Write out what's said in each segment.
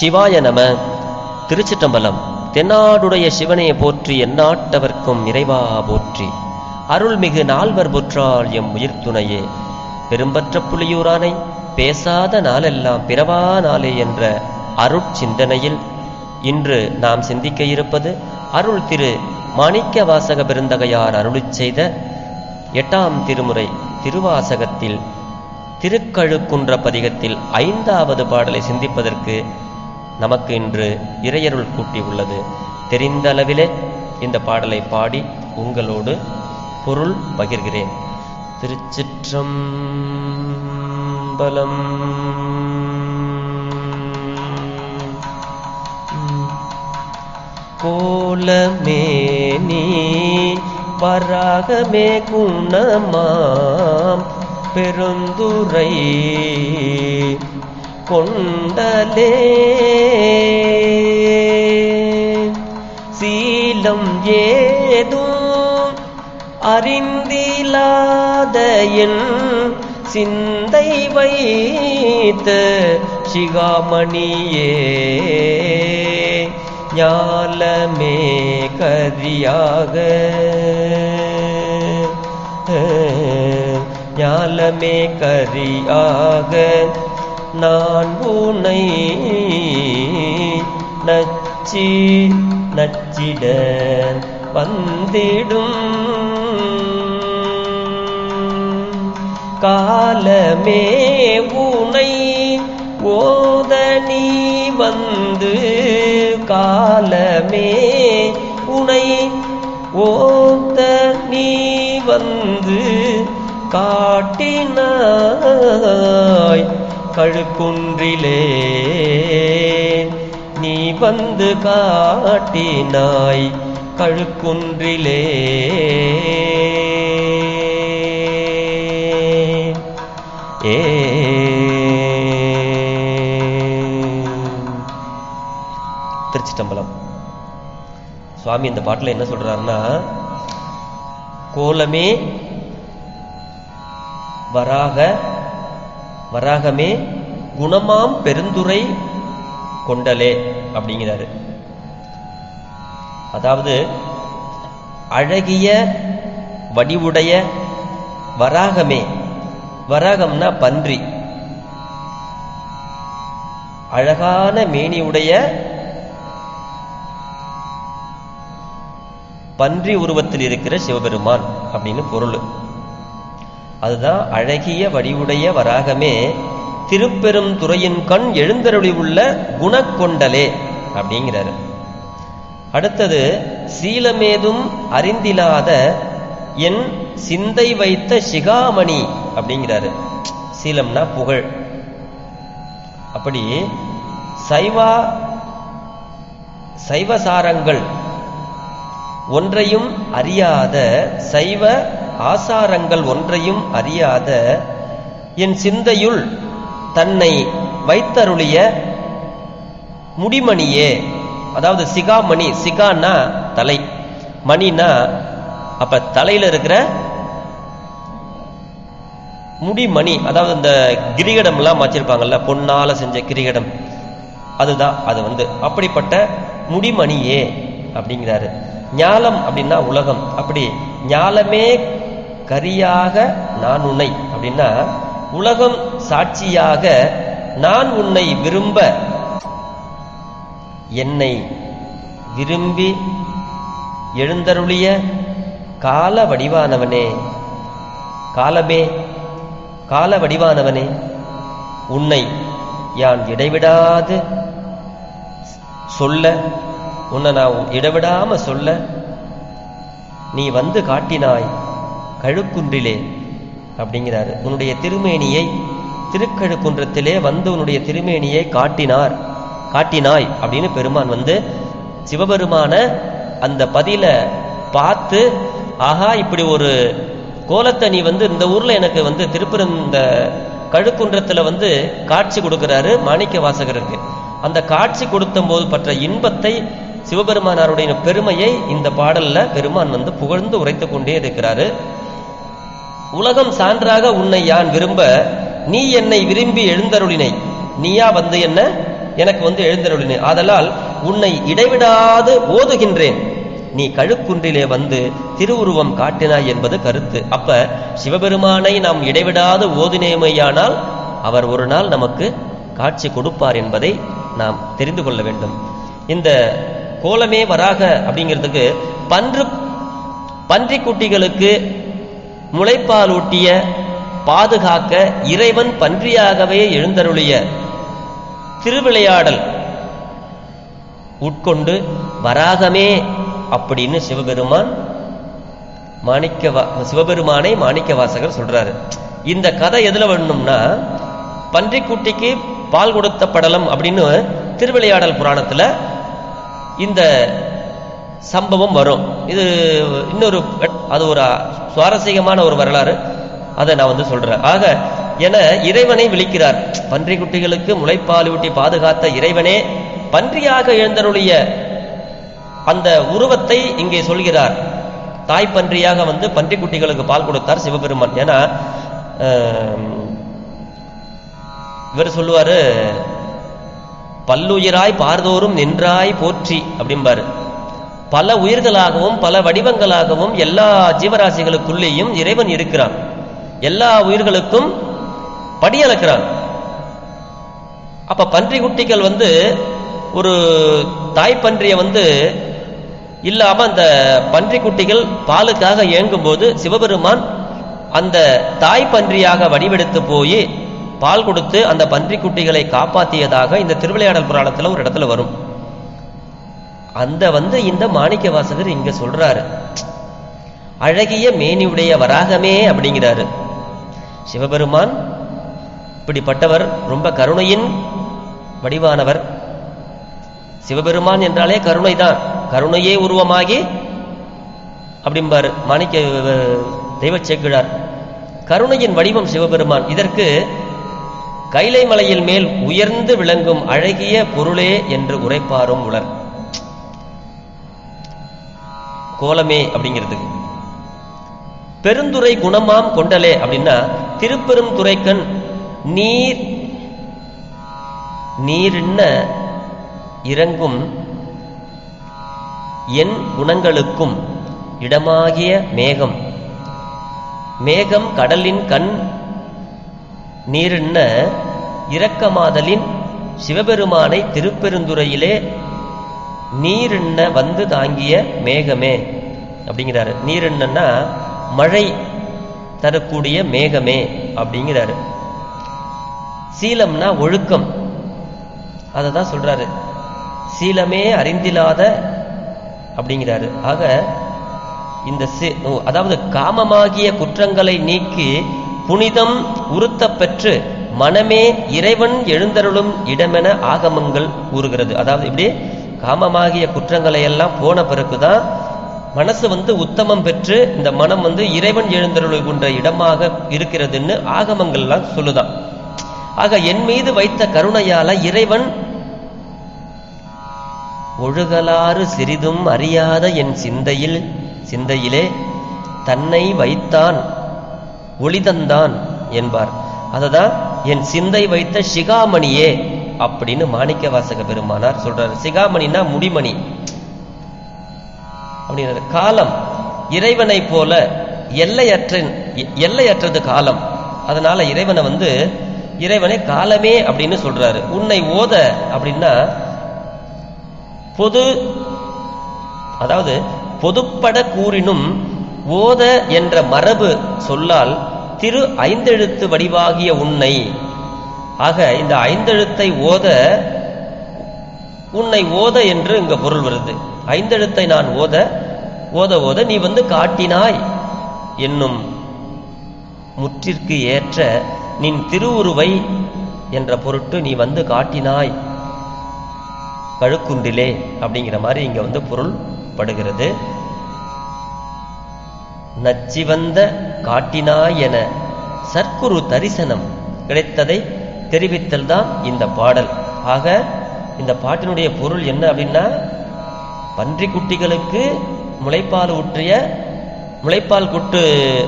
சிவாய நம. திருச்சிற்றம்பலம். தென்னாடுடைய சிவனையை போற்றி எந்நாட்டவர்க்கும் இறைவா போற்றி. அருள்மிகு நால்வர் புற்றால் எம் உயிர் துணையே. பெரும்பற்ற புலியூரானை பேசாத நாளெல்லாம் பிறவா நாளே என்ற அருட்சிந்தனையில் இன்று நாம் சிந்திக்க இருப்பது அருள் திரு மாணிக்க வாசக பெருந்தகையார் அருளிச் செய்த எட்டாம் திருமுறை திருவாசகத்தில் திருக்கழுக்குன்ற பதிகத்தில் ஐந்தாவது பாடலை சிந்திப்பதற்கு நமக்கு இன்று இறையருள் கூட்டி உள்ளது. தெரிந்த அளவிலே இந்த பாடலை பாடி உங்களோடு பொருள் பகிர்கிறேன். திருச்சிற்றம்பலம். கோலமே நீ பராகமே குணமாம். பெருந்துரை கொண்டலே சீலம் ஏதும் அறிந்திலாத என் சிந்தை வைத்த சிகாமணியே. ஞாலமே கதியாக. ஞாலமே கரியாக நான் உன்னை நச்சி நச்சிட வந்திடும். காலமே உனை ஓத நீ வந்து காலமே உனை ஓத நீ வந்து காட்டின கழுக்குன்றிலே. நீ வந்து காட்டினாய் கழுக்குன்றிலே. ஏ. திருச்சிட்டம்பலம். சுவாமி இந்த பாட்டில் என்ன சொல்றாருன்னா கோலமே வராக வராகமே குணமாம் பெருந்துரை கொண்டலே அப்படிங்கிறாரு. அதாவது அழகிய வடிவுடைய வராகமே. வராகம்னா பன்றி. அழகான மேனியுடைய பன்றி உருவத்தில் இருக்கிற சிவபெருமான் அப்படின்னு பொருள். அதுதான் அழகிய வடிவுடைய வராகமே. திருப்பெரும் துறையின் கண் எழுந்தருளி உள்ள குணக்கொண்டலே அப்படிங்கிறாரு. அடுத்தது சீலமேதும் அறிந்திலாத என் சிந்தை வைத்த சிகாமணி அப்படிங்கிறாரு. சீலம்னா புகழ். அப்படி சைவா சைவசாரங்கள் ஒன்றையும் அறியாத சைவ ஆசாரங்கள் ஒன்றையும் அறியாத என் சிந்தையுள் தன்னை வைத்தருளிய முடிமணியே. அதாவது சிகாமணி சிகான்னா தலை. மணினா அப்ப தலையில இருக்கிற முடிமணி அதாவது இந்த கிரிகடம் எல்லாம் வச்சிருப்பாங்கல்ல பொன்னால செஞ்ச கிரிகடம். அதுதான் அது வந்து அப்படிப்பட்ட முடிமணியே அப்படிங்கிறாரு. ஞாலம் அப்படின்னா உலகம். அப்படி ஞாலமே கரியாக நான் உன்னை. அப்படின்னா உலகம் சாட்சியாக நான் உன்னை விரும்ப. என்னை விரும்பி எழுந்தருளிய கால வடிவானவனே. காலமே கால வடிவானவனே. உன்னை யான் இடைவிடாது சொல்ல. உன்னை நான் இடைவிடாம சொல்ல. நீ வந்து காட்டினாய். கழுக்குன்றிலே அப்படிங்கிறாரு. உன்னுடைய திருமேனியை திருக்கழுக்குன்றத்திலே வந்து உன்னுடைய திருமேனியை காட்டினார். காட்டினாய் அப்படின்னு பெருமான் வந்து சிவபெருமான அந்த பதில பார்த்து ஆஹா இப்படி ஒரு கோலத்தை நீ வந்து இந்த ஊர்ல எனக்கு வந்து திருப்பரம் இந்த கழுக்குன்றத்தில் வந்து காட்சி கொடுக்கிறாரு மாணிக்க வாசகருக்கு. அந்த காட்சி கொடுத்த போது பற்ற இன்பத்தை சிவபெருமானாருடைய பெருமையை இந்த பாடல்ல பெருமான் வந்து புகழ்ந்து உரைத்து கொண்டே இருக்கிறாரு. உலகம் சான்றாக உன்னை யான் விரும்ப நீ என்னை விரும்பி எழுந்தருளினை. நீயா வந்து என்ன? எனக்கு வந்து எழுந்தருளினை. ஆதலால் உன்னை இடைவிடாது ஓதுகின்றேன். நீ கழுக்குன்றிலே வந்து திருவுருவம் காட்டினாய் என்பது கருத்து. அப்ப சிவபெருமானை நாம் இடைவிடாது ஓதினேமையானால் அவர் ஒரு நாள் நமக்கு காட்சி கொடுப்பார் என்பதை நாம் தெரிந்து கொள்ள வேண்டும். இந்த கோலமே வராக அப்படிங்கிறதுக்கு பன்று பன்றிக்குட்டிகளுக்கு முளைப்பாலூட்டிய பாதுகாக்க இறைவன் பன்றியாகவே எழுந்தருளிய திருவிளையாடல் உட்கொண்டு வராகமே அப்படின்னு சிவபெருமான் மாணிக்கவா சிவபெருமானை மாணிக்க வாசகர் சொல்றாரு. இந்த கதை எதுல வேணும்னா பன்றிக்குட்டிக்கு பால் கொடுத்த படலம் அப்படின்னு திருவிளையாடல் புராணத்துல இந்த சம்பவம் வரும். இது இன்னொரு அது ஒரு சுவாரஸ்யமான ஒரு வரலாறு. அதை நான் வந்து சொல்றேன். ஆக என இறைவனை விழிக்கிறார். பன்றி குட்டிகளுக்கு முளைப்பால் ஊட்டி பாதுகாத்த இறைவனே பன்றியாக எழுந்தருளிய அந்த உருவத்தை இங்கே சொல்கிறார். தாய் பன்றியாக வந்து பன்றி குட்டிகளுக்கு பால் கொடுத்தார் சிவபெருமான். ஏன்னா இவர் சொல்லுவாரு பல்லுயிராய் பார்தோறும் நின்றாய் போற்றி அப்படிம்பாரு. பல உயிர்களாகவும் பல வடிவங்களாகவும் எல்லா ஜீவராசிகளுக்குள்ளேயும் இறைவன் இருக்கிறான். எல்லா உயிர்களுக்கும் படியளக்கிறான் அப்ப பன்றி குட்டிகள் வந்து ஒரு தாய் பன்றியை வந்து இல்லாம அந்த பன்றி குட்டிகள் பாலுக்காக இயங்கும் போது சிவபெருமான் அந்த தாய் பன்றியாக வடிவெடுத்து போய் பால் கொடுத்து அந்த பன்றி குட்டிகளை காப்பாற்றியதாக இந்த திருவிளையாடல் புராணத்தில் ஒரு இடத்துல வரும். அந்த வந்து இந்த மாணிக்க வாசகர் இங்க சொல்றாரு. அழகிய மேனியுடைய வராகமே அப்படிங்கிறாரு. சிவபெருமான் இப்படிப்பட்டவர் ரொம்ப கருணையின் வடிவானவர். சிவபெருமான் என்றாலே கருணை தான் கருணையே உருவமாகி அப்படிம்பாரு மாணிக்க தெய்வ சேக்கிழார். கருணையின் வடிவம் சிவபெருமான். இதற்கு கைலை மலையில் மேல் உயர்ந்து விளங்கும் அழகிய பொருளே என்று உரைப்பாரும் உலர். கோலமே அப்படிங்கிறதுக்கு. பெருந்துரை குணமாம் கொண்டலே அப்படின்னா திருப்பெரும் துறைக்கண் நீர் நீரின்ன இறங்கும் என் குணங்களுக்கும் இடமாகிய மேகம். மேகம் கடலின் கண் நீரின்ன இரக்கமாதலின் சிவபெருமானை திருப்பெருந்துறையிலே நீரின்ன வந்து தாங்கிய மேகமே அப்படிங்கிறாரு. நீரின்னா மழை தரக்கூடிய மேகமே அப்படிங்கிறாரு. சீலம்னா ஒழுக்கம். அதை தான் சொல்றாரு. சீலமே அறிந்திலாத அப்படிங்கிறாரு. ஆக இந்த அதாவது காமமாகிய குற்றங்களை நீக்கி புனிதம் உறுத்த பெற்று மனமே இறைவன் எழுந்தருளும் இடமென ஆகமங்கள் கூறுகிறது. அதாவது இப்படி காமமாகிய குற்றங்களை எல்லாம் போன பிறகுதான் மனசு வந்து உத்தமம் பெற்று இந்த மனம் வந்து இறைவன் எழுந்தருளுகின்ற இடமாக இருக்கிறதுன்னு ஆகமங்கள்லாம் சொல்லுதான். ஆக என் மீது வைத்த கருணையால இறைவன் ஒழுகலாறு சிறிதும் அறியாத என் சிந்தையில் சிந்தையிலே தன்னை வைத்தான் ஒளிதந்தான் என்பார். அததான் என் சிந்தை வைத்த சிகாமணியே. அப்படின்னு மாணிக்க வாசக பெருமானார் சொல்றாரு. சிகாமணினா முடிமணி. அப்படின்னு காலம். இறைவனை போல எல்லையற்ற எல்லையற்றது காலம். அதனால இறைவனை வந்து இறைவனை காலமே அப்படின்னு சொல்றாரு. உன்னை ஓத அப்படின்னா பொது அதாவது பொதுப்பட கூறினும் ஓத என்ற மரபு சொல்லால் திரு ஐந்தெழுத்து வடிவாகிய உன்னை ஆக இந்த ஐந்தெழுத்தை ஓத உன்னை ஓத என்று இங்க பொருள் வருது. ஐந்தெழுத்தை நான் ஓத ஓத ஓத நீ வந்து காட்டினாய் என்னும் முற்றிற்கு ஏற்ற நின் திருவுருவை என்ற பொருட்டு நீ வந்து காட்டினாய். கழுக்குண்டிலே அப்படிங்கிற மாதிரி இங்க வந்து பொருள் படுகிறது. நச்சிவந்த காட்டினாய் என சற்குரு தரிசனம் கிடைத்ததை தெரிவித்தல் தான் இந்த பாடல். ஆக இந்த பாட்டினுடைய பொருள் என்ன அப்படின்னா பன்றி குட்டிகளுக்கு முளைப்பால் ஊற்றிய முளைப்பால் குட்டு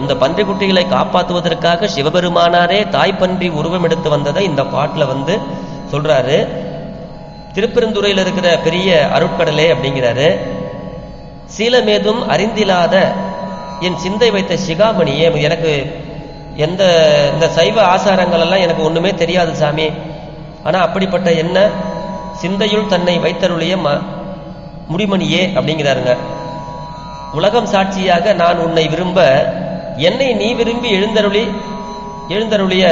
இந்த பன்றி குட்டிகளை காப்பாற்றுவதற்காக சிவபெருமானாரே தாய் பன்றி உருவம் எடுத்து வந்ததை இந்த பாட்டில் வந்து சொல்றாரு. திருப்பெருந்துறையில் இருக்கிற பெரிய அருட்கடலே அப்படிங்கிறாரு. சீலமேதும் அறிந்திலாத என் சிந்தை வைத்த சிகாமணியே எனக்கு எந்த இந்த சைவ ஆசாரங்கள் எல்லாம் எனக்கு ஒண்ணுமே தெரியாது சாமி. ஆனா அப்படிப்பட்ட என்ன? சிந்தையுள் தன்னை வைத்தருளிய ம முடிமணியே அப்படிங்கிறாருங்க. உலகம் சாட்சியாக நான் உன்னை விரும்ப என்னை நீ விரும்பி எழுந்தருளி எழுந்தருளிய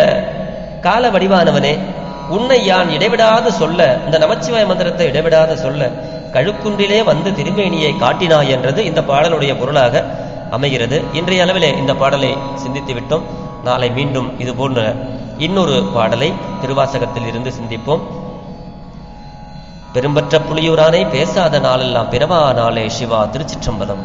கால வடிவானவனே உன்னை யான் இடைவிடாது சொல்ல இந்த நமச்சிவாய மந்திரத்தை இடைவிடாது சொல்ல கழுக்குன்றிலே வந்து திருமேனியை காட்டினாய் என்றது இந்த பாடலுடைய பொருளாக அமைகிறது. இன்றைய அளவிலே இந்த பாடலை சிந்தித்து விட்டோம். நாளை மீண்டும் இது போன்ற இன்னொரு பாடலை திருவாசகத்தில் இருந்து சிந்திப்போம். பெரும்பற்ற புலியூரானை பேசாத நாளெல்லாம் பிறவா நாளே சிவா திருச்சிற்றம்பலம்.